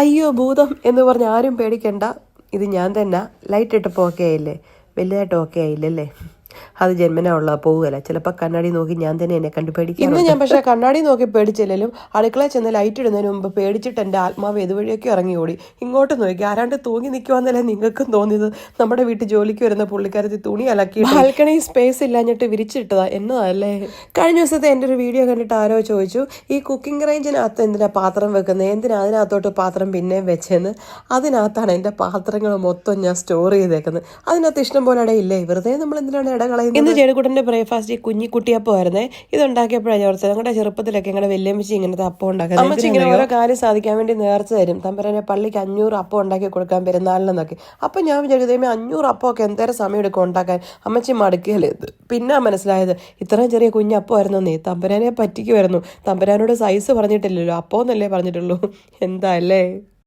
അയ്യോ ഭൂതം എന്ന് പറഞ്ഞ് ആരും പേടിക്കണ്ട. ഇത് ഞാൻ തന്നെ. ലൈറ്റ് ഇട്ടപ്പോൾ ഓക്കെ ആയില്ലേ? വലുതായിട്ട് ഓക്കെ ആയില്ലല്ലേ? അത് ജന്മനാ ഉള്ള പോവുകയല്ല. ചിലപ്പോൾ കണ്ണാടി നോക്കി ഞാൻ തന്നെ എന്നെ കണ്ടു പേടിക്കും ഇന്ന് ഞാൻ പക്ഷേ കണ്ണാടി നോക്കി പേടിച്ചില്ലെങ്കിലും അടുക്കളയിൽ ചെന്ന് ലൈറ്റ് ഇടുന്നതിന് മുമ്പ് പേടിച്ചിട്ട് എന്റെ ആത്മാവ് ഏതുവഴിയൊക്കെ ഇറങ്ങി ഓടി ഇങ്ങോട്ട് നോക്കി ആരാണ്ട് തൂങ്ങി നിൽക്കുവാന്നല്ലേ നിങ്ങൾക്കും തോന്നിയത്. നമ്മുടെ വീട്ടിൽ ജോലിക്ക് വരുന്ന പുള്ളിക്കാരത്തി തുണി അലക്കി ബാൽക്കണി സ്പേസ് ഇല്ലാഞ്ഞിട്ട് വിരിച്ചിട്ടതാ എന്നതല്ലേ? കഴിഞ്ഞ ദിവസത്തെ എന്റെ ഒരു വീഡിയോ കണ്ടിട്ട് ആരോ ചോദിച്ചു ഈ കുക്കിംഗ് റേഞ്ചിനകത്ത് എന്തിനാ പാത്രം വെക്കുന്നത് എന്തിനാ അതിനകത്തോട്ട് പാത്രം പിന്നെയും വെച്ചെന്ന്? അതിനകത്താണ് എന്റെ പാത്രങ്ങൾ മൊത്തം ഞാൻ സ്റ്റോർ ചെയ്തേക്കുന്നത്. അതിനകത്ത് ഇഷ്ടം പോലെ ഇടയില്ലേ വെറുതെ നമ്മൾ എന്തിനാണ് ഇട കളയുന്നത്? ഇന്ന് ജേടുകുട്ടന്റെ ബ്രേക്ക്ഫാസ്റ്റ് ഈ കുഞ്ഞി ആയിരുന്നേ ഇത് ഉണ്ടാക്കിയപ്പോഴാണ് ഞാൻ ഞങ്ങളുടെ ചെറുപ്പത്തിലൊക്കെ ഞങ്ങളുടെ വല്യമ്മച്ചി ഇങ്ങനത്തെ അപ്പം ഉണ്ടാക്കുന്നത്. അമ്മച്ചി ഇങ്ങനെ ഓരോ കാര്യം സാധിക്കാൻ വേണ്ടി നേർച്ച തരും. തമ്പരനെ പള്ളിക്ക് അഞ്ഞൂറ് അപ്പം ഉണ്ടാക്കി കൊടുക്കാൻ പെരുന്നാളിനെന്നൊക്കെ അപ്പം ഞാൻ വിചാരിക്കും അഞ്ഞൂറ് അപ്പമൊക്കെ എന്തേരം സമയം എടുക്കും ഉണ്ടാക്കാൻ? അമ്മച്ചി മടുക്കുകയല്ലേ പിന്നെ മനസ്സിലായത് ഇത്രയും ചെറിയ കുഞ്ഞപ്പമായിരുന്നു നീ. തമ്പരാനെ പറ്റിക്കുമായിരുന്നു. തമ്പരാനോട് സൈസ് പറഞ്ഞിട്ടില്ലല്ലോ. അപ്പോൾ എന്നല്ലേ പറഞ്ഞിട്ടുള്ളൂ. എന്താ അല്ലേ?